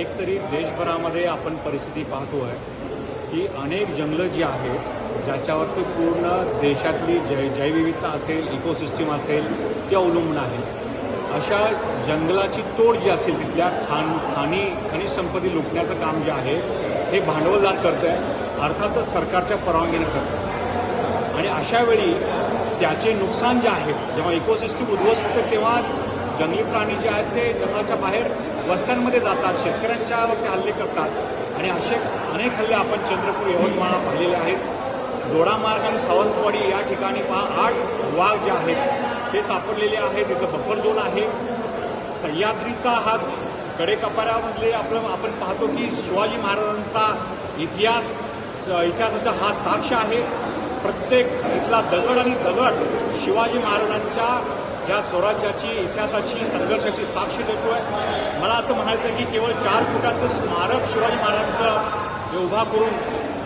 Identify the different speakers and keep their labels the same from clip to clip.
Speaker 1: एकतरी देशभरामध्ये आपण परिस्थिती पाहतो आहे की अनेक जंगलं जी आहेत ज्याच्यावरती पूर्ण देशातली जै जैवविविधता असेल इकोसिस्टीम असेल ते अवलंबून आहे. अशा जंगलाची तोड जी असेल तिथल्या खान खाणी खनिज संपत्ती लुटण्याचं काम जे आहे हे भांडवलदार करतं आहे अर्थातच सरकारच्या परवानगीने करतं आणि अशा वेळी त्याचे नुकसान जे आहेत जेव्हा इकोसिस्टीम उद्ध्वस्त होते तेव्हा जंगली प्राणी जे आहेत ते जंगलाच्या बाहेर वस्त्यांमध्ये जातात शेतकऱ्यांच्यावरती हल्ले करतात. आणि असे अनेक हल्ले आपण चंद्रपूर यवतमाळ पाहिलेले आहेत. दोडामार्ग आणि सावंतवाडी या ठिकाणी पहा आठ वाघ जे आहेत ते सापडलेले आहेत. इथं बफर झोन आहे. सह्याद्रीचा हा कडेकपाऱ्यामधले आपलं आपण पाहतो की शिवाजी महाराजांचा इतिहास इतिहासाचा हा साक्ष आहे. प्रत्येक इथला दगड आणि दगड शिवाजी महाराजांच्या या स्वराज्याची इतिहासाची संघर्षाची साक्ष देतो आहे असं म्हणायचं आहे की केवळ चार फुटाचं स्मारक शिवाजी महाराजांचं उभा करून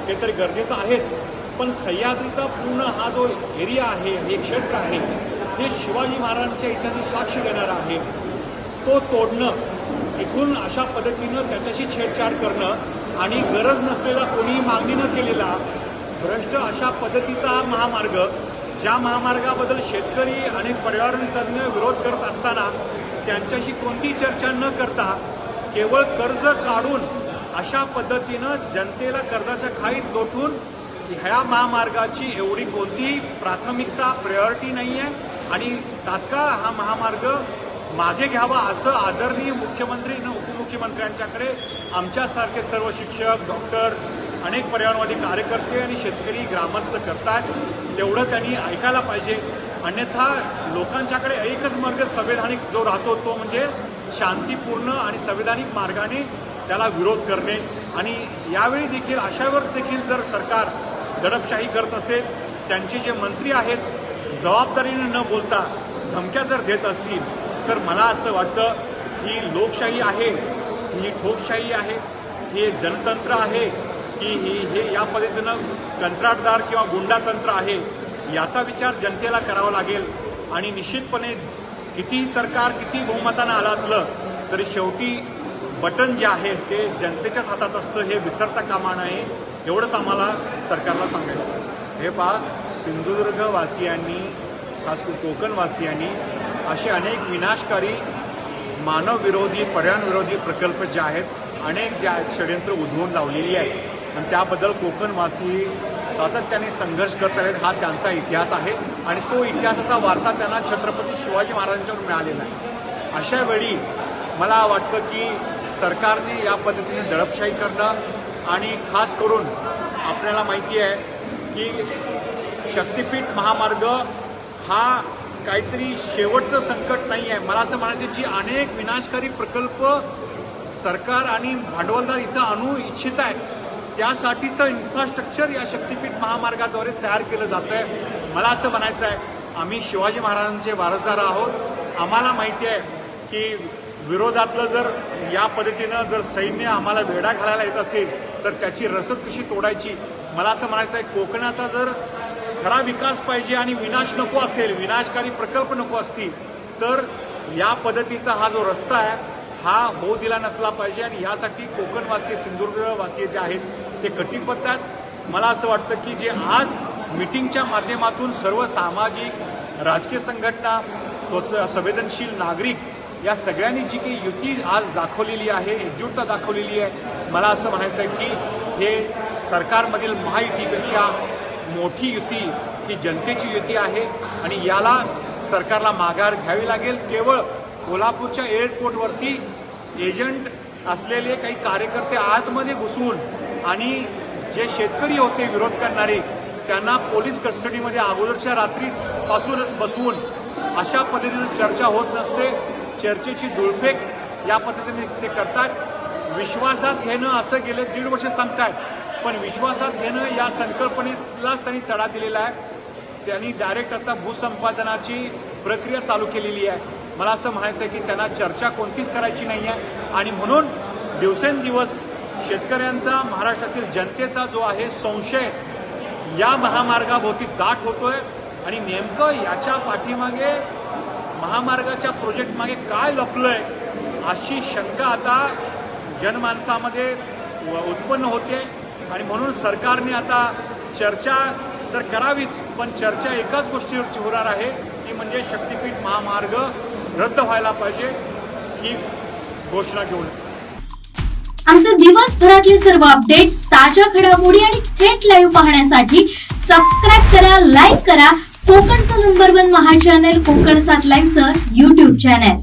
Speaker 1: हे तर गरजेचं आहेच. पण सह्याद्रीचा पूर्ण हा जो एरिया आहे हे क्षेत्र आहे हे शिवाजी महाराजांच्या इतिहासाची साक्ष देणारं आहे तो तोडणं इथून अशा पद्धतीनं त्याच्याशी छेडछाड करणं आणि गरज नसलेला कोणीही मागणी न केलेला भ्रष्ट अशा पद्धतीचा हा महामार्ग ज्या महामार्गाबद्दल शेतकरी आणि पर्यावरण तज्ज्ञ विरोध करत असताना त्यांच्याशी कोणती चर्चा न करता केवळ कर्ज काढून अशा पद्धतीनं जनतेला कर्जाच्या खाईत गोठून ह्या महामार्गाची एवढी कोणतीही प्राथमिकता प्रायोरिटी नाही आहे आणि तात्काळ हा महामार्ग मागे घ्यावा असं आदरणीय मुख्यमंत्री न उपमुख्यमंत्र्यांच्याकडे आमच्यासारखे सर्व शिक्षक डॉक्टर अनेक पर्यावरणवादी कार्यकर्ते आणि शेतकरी ग्रामस्थ करतात. तेवढं त्यांनी ऐकायला पाहिजे. अन्यथा लोकांच्याकडे एकच मार्ग संवैधानिक जो राहतो तो म्हणजे शांतीपूर्ण आणि संवैधानिक मार्गाने त्याला विरोध करणे. आणि यावेळी देखील अशावर देखील जर सरकार दडपशाही करत असेल त्यांचे जे मंत्री आहेत जबाबदारीने न बोलता धमक्या जर देत असतील तर मला असं वाटतं ही लोकशाही आहे ही ठोकशाही आहे हे जनतंत्र आहे की ही हे या पद्धतीनं कंत्राटदार किंवा गुंडातंत्र आहे याचा विचार जनतेला करावा लागेल. आणि निश्चितपणे कितीही सरकार किती बहुमतानं आलं असलं तरी शेवटी बटन जे आहे ते जनतेच्याच हातात असतं हे विसरता कामा नये एवढंच आम्हाला सरकारला सांगायचं हे पहा सिंधुदुर्गवासियांनी खास करून कोकणवासियांनी असे अनेक विनाशकारी मानवविरोधी पर्यावरणविरोधी प्रकल्प जे आहेत अनेक ज्या षडयंत्र उधळून लावलेली आहेत. आणि त्याबद्दल कोकणवासी सातत्याने संघर्ष करत आहेत. हा त्यांचा इतिहास आहे आणि तो इतिहासाचा वारसा त्यांना छत्रपती शिवाजी महाराजांच्यावर मिळालेला आहे. अशा वेळी मला वाटतं की सरकारने या पद्धतीने दडपशाही करणं आणि खास करून आपल्याला माहिती आहे की शक्तिपीठ महामार्ग हा काहीतरी शेवटचं संकट नाही आहे. मला असं म्हणायचं जी अनेक विनाशकारी प्रकल्प सरकार आणि भांडवलदार इथं आणू इच्छित आहे त्यासाठीचं इन्फ्रास्ट्रक्चर या शक्तिपीठ महामार्गाद्वारे तयार केलं जातं आहे मला असं म्हणायचं आहे आम्ही शिवाजी महाराजांचे वारसदार आहोत. आम्हाला माहिती आहे की विरोधातलं जर या पद्धतीनं जर सैन्य आम्हाला वेढा घालायला येत असेल तर त्याची रसद कशी तोडायची? मला असं म्हणायचं आहे कोकणाचा जर खरा विकास पाहिजे आणि विनाश नको असेल विनाशकारी प्रकल्प नको असतील तर या पद्धतीचा हा जो रस्ता आहे हा होऊ दिला नसला पाहिजे आणि यासाठी कोकणवासी सिंधुदुर्गवासी जे आहेत ते कटिबद्ध आहेत. मला असं वाटतं की जे आज मिटिंगच्या माध्यमातून सर्व सामाजिक राजकीय संघटना स्वत संवेदनशील नागरिक या सगळ्यांनी जी काही युती आज दाखवलेली आहे एकजूटता दाखवलेली आहे मला असं म्हणायचं आहे की हे सरकारमधील महायुतीपेक्षा मोठी युती ही जनतेची युती आहे आणि याला सरकारला माघार घ्यावी लागेल. केवळ कोल्हापूरच्या एअरपोर्टवरती एजंट असलेले काही कार्यकर्ते आतमध्ये घुसवून आणि जे शेतकरी होते विरोध करणारे त्यांना पोलीस कस्टडीमध्ये अगोदरच्या रात्रीच पासूनच बसवून अशा पद्धतीनं चर्चा होत नसते. चर्चेची धुळफेक या पद्धतीने ते करतात. विश्वासात घेणं असं गेले दीड वर्ष सांगतायत पण विश्वासात घेणं या संकल्पनेलाच त्यांनी तडा दिलेला आहे. त्यांनी डायरेक्ट आता भूसंपादनाची प्रक्रिया चालू केलेली आहे. मला असं म्हणायचं आहे की त्यांना चर्चा कोणतीच करायची नाही आहे आणि म्हणून दिवसेंदिवस शेतकऱ्यांचा महाराष्ट्रातील जनतेचा जो आहे संशय या महामार्गाभोवती दाट होतोय. आणि नेमकं याच्या पाठीमागे महामार्गाच्या प्रोजेक्टमागे काय काय लपलंय अशी शंका आता जनमानसामध्ये व- उत्पन्न होते आणि म्हणून सरकारने आता चर्चा तर करावीच पण चर्चा एकाच गोष्टीवरची होणार आहे ती म्हणजे शक्तिपीठ महामार्ग रद्द व्हायला पाहिजे ही घोषणा घेऊन
Speaker 2: आमचे दिवसभरातले सर्व अपडेट्स ताज्या घडामोडी आणि थेट लाईव्ह पाहण्यासाठी सबस्क्राईब करा लाईक करा. कोकणचं नंबर वन महा चॅनल कोकण सात लाईव्हचं युट्यूब चॅनल